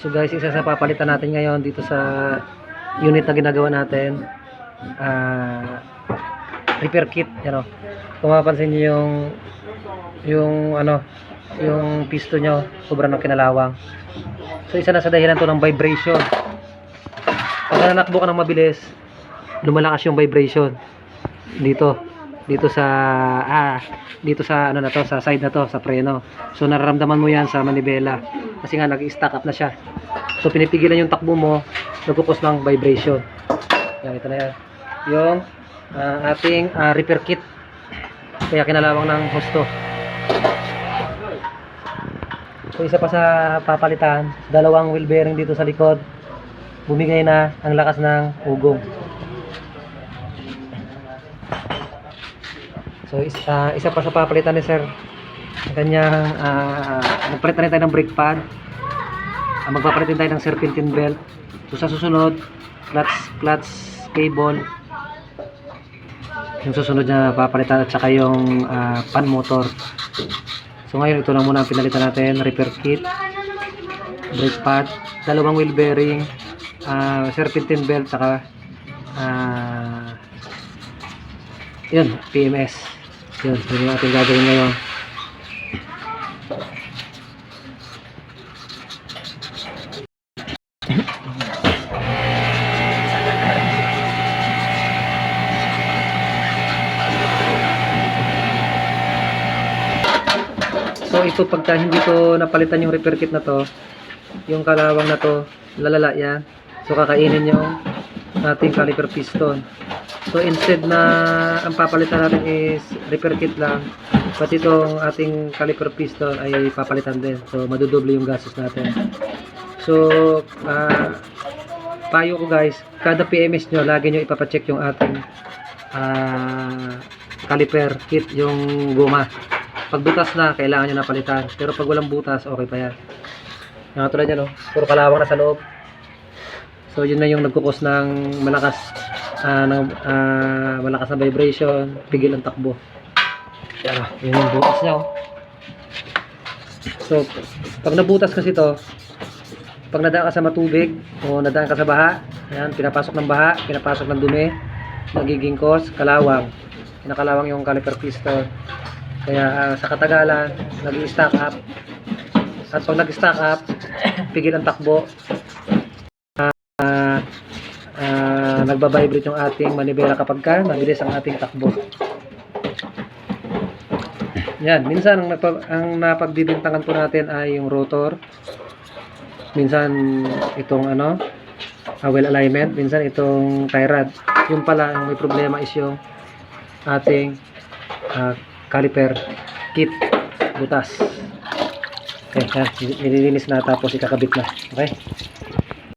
So guys, isa sa papalitan natin ngayon dito sa unit na ginagawa natin. Ah, repair kit, ano. Kung mapapansin niyo yung yung ano, yung piston nyo, sobrang ng kinalawang. So isa na sa dahilan to ng vibration. Pag nanakbo ka ng mabilis, lumalakas yung vibration dito dito sa ah dito sa ano na to sa side na to sa preno. So nararamdaman mo yan sa manibela. Kasi nga nag-stack up na siya. So pinipigilan yung takbo mo nagkukos ng vibration. Yan ito na yan. Yung ah, ating ah, repair kit. Kaya kinalawang ng husto. So isa pa sa papalitan dalawang wheel bearing dito sa likod. Bumigay na ang lakas ng ugong So isa, isa pa sa papalitan ni sir. Ang kanyang uh, nagpalit na rin tayo ng brake pad. Uh, magpapalit din tayo ng serpentine belt. So sa susunod, clutch clutch cable. Yung susunod na papalitan at saka yung ah, pan motor. So ngayon ito lang muna ang pinalitan natin, repair kit, brake pad, dalawang wheel bearing, ah, serpentine belt, saka ah, yun, PMS. Yun, yun yung ating gagawin ngayon. So ito pagka hindi to napalitan yung repair kit na to, yung kalawang na to, lalala yan. So kakainin yung ating caliper piston. So instead na ang papalitan natin is repair kit lang, pati itong ating caliper piston ay papalitan din. So madudoble yung gastos natin. So ah, payo ko guys, kada PMS nyo, lagi nyo ipapacheck yung ating ah, caliper kit, yung goma. Pag butas na, kailangan nyo na palitan. Pero pag walang butas, okay pa yan. Yung tulad yan, no? puro kalawang na sa loob. So yun na yung nagkukos ng malakas ah, ng, ah, malakas na vibration, pigil ang takbo. Yan yun yung butas niya oh. So pag nabutas kasi to, pag nadaan ka sa matubig o nadaan ka sa baha, yan, pinapasok ng baha, pinapasok ng dumi, nagiging cause, kalawang. Kinakalawang yung caliper piston. Kaya ah, sa katagalan, nag-stack up. At pag nag-stack up, pigil ang takbo, ah nagbabibrate yung ating manibela kapag ka mabilis ang ating takbo. Yan, minsan ang, nagpa, ang napagbibintangan po natin ay yung rotor. Minsan itong ano, ah, well alignment, minsan itong tie rod. Yung pala ang may problema is yung ating ah, caliper kit butas. Okay, yan, nililinis na tapos ikakabit na. Okay?